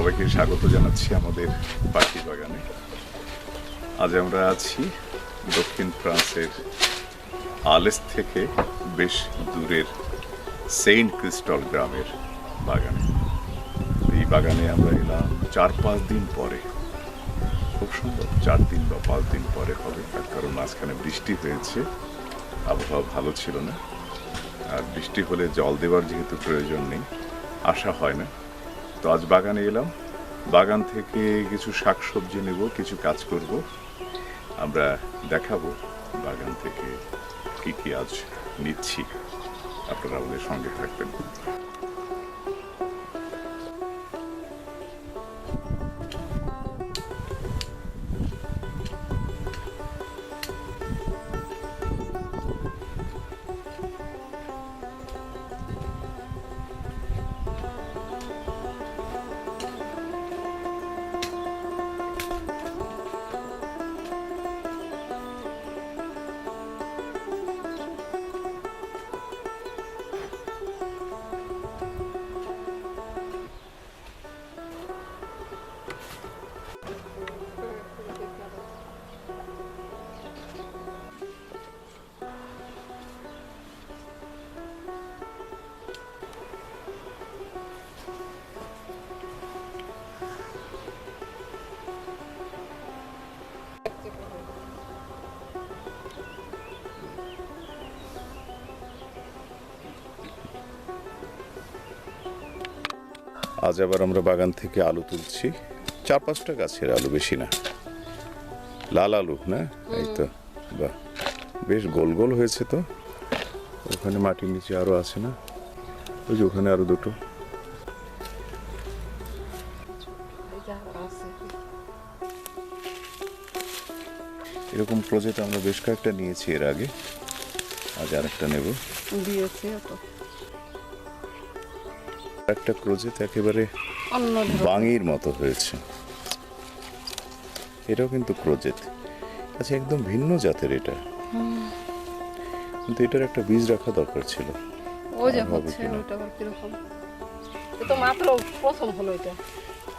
সবাইকে স্বাগত জানাচ্ছি আমাদের পাখি বাগানে। আজ আমরা আছি দক্ষিণ ফ্রান্সের আলেস থেকে বেশ দূরের সেন্ট ক্রিস্টল গ্রামের বাগানে। এই বাগানে আমরা এলাম চার পাঁচ দিন পরে। খুব সুন্দর, চার দিন বা পাঁচ দিন পরে হবে, তার কারণ মাঝখানে বৃষ্টি হয়েছে, আবহাওয়া ভালো ছিল না। আর বৃষ্টি হলে জল দেওয়ার যেহেতু প্রয়োজন নেই আসা হয় না। তো আজ বাগানে এলাম। বাগান থেকে কিছু শাকসবজি নেব, কিছু কাজ করব। আমরা দেখাবো বাগান থেকে কি কি আজ নিচ্ছি। আপনারা আমাদের সঙ্গে থাকবেন। আজ আবার আমরা বাগান থেকে আলু তুলছি। চার পাঁচটা গাছের আলু, বেশি না। লাল আলু, না? এই তো বাহ বেশ গোল গোল হয়েছে তো। ওখানে মাটির নিচে আরও আছে না? ওই যে ওখানে আরও দুটো। এরকম প্রজেক্ট আমরা বেশ কয়েকটা নিয়েছি এর আগে। আজ আরেকটা নেব। দিয়েছে একটা ক্রোজেট একেবারে বাঙির মতো হয়েছে। এটাও কিন্তু ক্রোজেট আচ্ছা একদম ভিন্ন জাতের এটা। কিন্তু এটার একটা বীজ রাখা দরকার ছিল। ওই যে হচ্ছে আবার কীরকম? তো মাত্র প্রথম হলো এটা।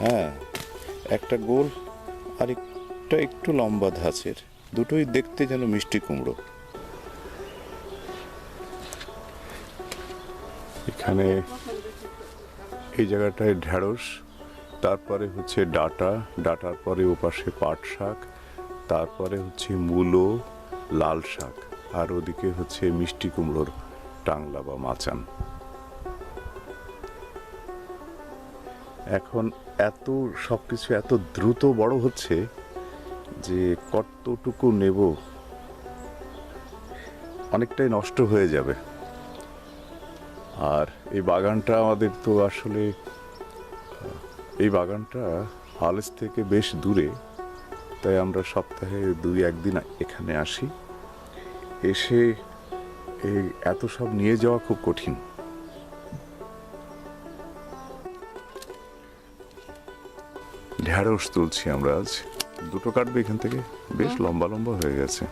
হ্যাঁ একটা গোল আর একটা একটু লম্বা ধাঁচের। দুটোই দেখতে যেন মিষ্টি কুমড়ো। এখানে এই জায়গাটায় ঢ্যাঁড়স তারপরে হচ্ছে ডাটা, ডাটার পরে ওপাশে পাট শাক, তারপরে হচ্ছে মূলো, লাল শাক, আর ওদিকে হচ্ছে মিষ্টি কুমড়োর টাংলা বা মাচান। এখন এত সব কিছু এত দ্রুত বড় হচ্ছে যে কতটুকু নেব, অনেকটাই নষ্ট হয়ে যাবে। আর এই বাগানটা আমাদের তো আসলে, এই বাগানটা হালেস থেকে বেশ দূরে, তাই আমরা সপ্তাহে দুই একদিন এখানে আসি। এসে এই এত সব নিয়ে যাওয়া খুব কঠিন। ঢ্যাঁড়স তুলছি আমরা আজ। দুটো কাটবে এখান থেকে, বেশ লম্বা লম্বা হয়ে গেছে।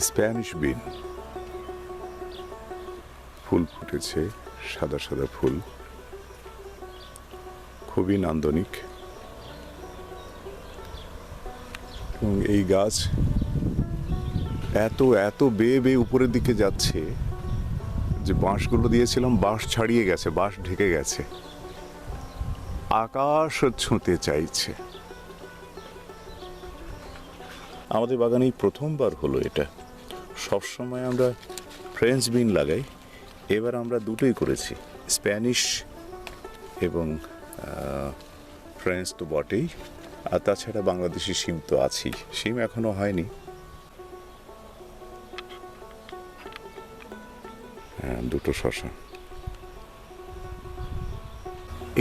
স্প্যানিশ বিন ফুল ফুটেছে, সাদা সাদা ফুল। খুবই নান্দনিক। এবং এই গাছ এত এত বেয়ে বেয়ে উপরের দিকে যাচ্ছে যে বাঁশগুলো দিয়েছিলাম, বাঁশ ছাড়িয়ে গেছে, বাঁশ ঢেকে গেছে। আকাশ ছুঁতে চাইছে। আমাদের বাগানেই প্রথমবার হলো এটা। সবসময় আমরা ফ্রেঞ্চ বিন লাগাই। এবার আমরা দুটোই করেছি। স্প্যানিশ এবং ফ্রেঞ্চ তো বটেই। আর তাছাড়া বাংলাদেশি সিম তো আছেই। সিম এখনও হয়নি। হ্যাঁ দুটো শশা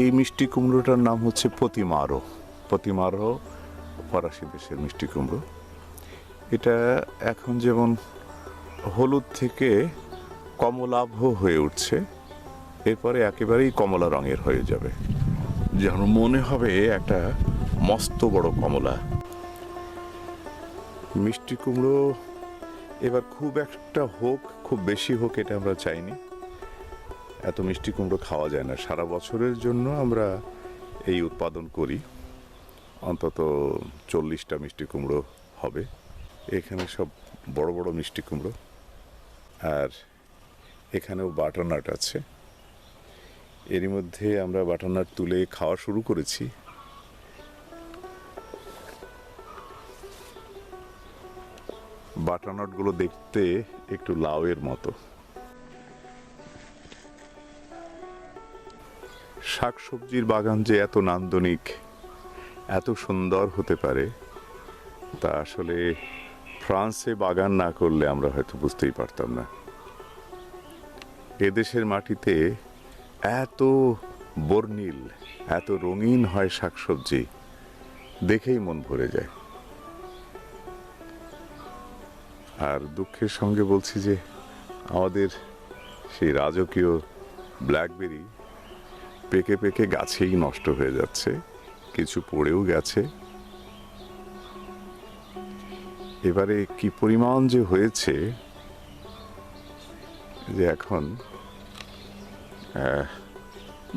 এই মিষ্টি কুমড়োটার নাম হচ্ছে পতিমারো। পতিমারো ফরাসি দেশের মিষ্টি কুমড়ো। এটা এখন যেমন হলুদ থেকে কমলাভ হয়ে উঠছে, এরপরে একেবারেই কমলা রঙের হয়ে যাবে। যেন মনে হবে একটা মস্ত বড় কমলা। মিষ্টি কুমড়ো এবার খুব একটা হোক, খুব বেশি হোক এটা আমরা চাইনি। এত মিষ্টি কুমড়ো খাওয়া যায় না। সারা বছরের জন্য আমরা এই উৎপাদন করি। অন্তত চল্লিশটা মিষ্টি কুমড়ো হবে। এখানে সব বড় বড় মিষ্টি কুমড়ো। আর এখানেও বাটারনাট আছে। এরই মধ্যে আমরা বাটারনাট তুলে খাওয়া শুরু করেছি। বাটারনাটগুলো দেখতে একটু লাউয়ের মতো। শাকসবজির বাগান যে এত নান্দনিক, এত সুন্দর হতে পারে, তা আসলে ফ্রান্সে বাগান না করলে আমরা হয়তো বুঝতেই পারতাম না। এদেশের মাটিতে এত বর্ণিল, এত রঙিন হয় শাকসবজি, দেখেই মন ভরে যায়। আর দুঃখের সঙ্গে বলছি যে, আমাদের সেই রাজকীয় ব্ল্যাকবেরি পেকে পেকে গাছেই নষ্ট হয়ে যাচ্ছে, কিছু পড়েও গেছে। এবারে কি পরিমাণ যে হয়েছে, যে এখন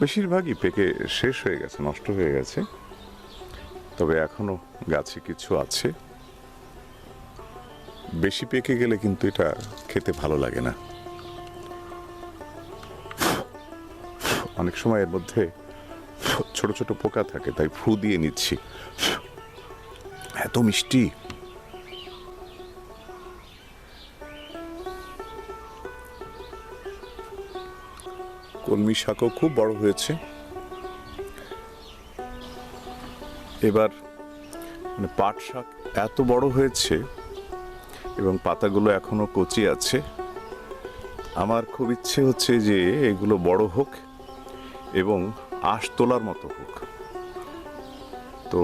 বেশিরভাগই পেকে শেষ হয়ে গেছে, নষ্ট হয়ে গেছে। তবে এখনও গাছে কিছু আছে। বেশি পেকে গেলে কিন্তু এটা খেতে ভালো লাগে না। অনেক সময় এর মধ্যে ছোট ছোট পোকা থাকে, তাই ফু দিয়ে নিচ্ছি। এত মিষ্টি। কলমি শাকও খুব বড় হয়েছে। এবার মানে পাট শাক এত বড় হয়েছে এবং পাতাগুলো এখনও কচি আছে, আমার খুব ইচ্ছে হচ্ছে যে এগুলো বড় হোক এবং আঁশ তোলার মতো হোক। তো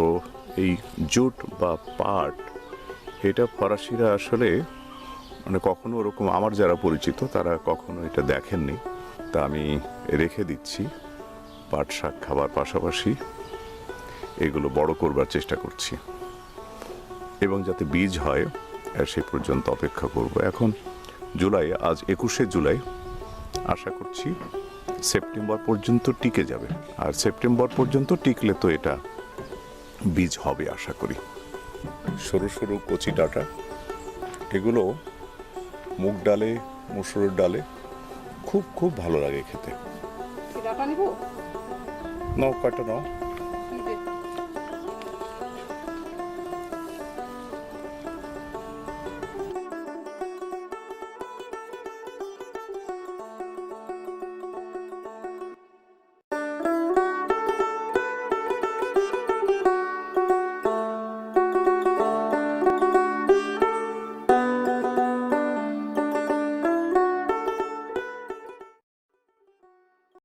এই জুট বা পাট, এটা ফরাসিরা আসলে মানে কখনো ওরকম, আমার যারা পরিচিত তারা কখনো এটা দেখেননি। তা আমি রেখে দিচ্ছি। পাট শাক খাবার পাশাপাশি এগুলো বড় করবার চেষ্টা করছি। এবং যাতে বীজ হয় সে পর্যন্ত অপেক্ষা করব। এখন জুলাই, আজ একুশে জুলাই। আশা করছি সেপ্টেম্বর পর্যন্ত টিকে যাবে। আর সেপ্টেম্বর পর্যন্ত টিকলে তো এটা বীজ হবে, আশা করি। সরু সরু কচি ডাটা, এগুলো মুগ ডালে, মুসুরের ডালে খুব খুব ভালো লাগে খেতে। নাও কয়টা নাও?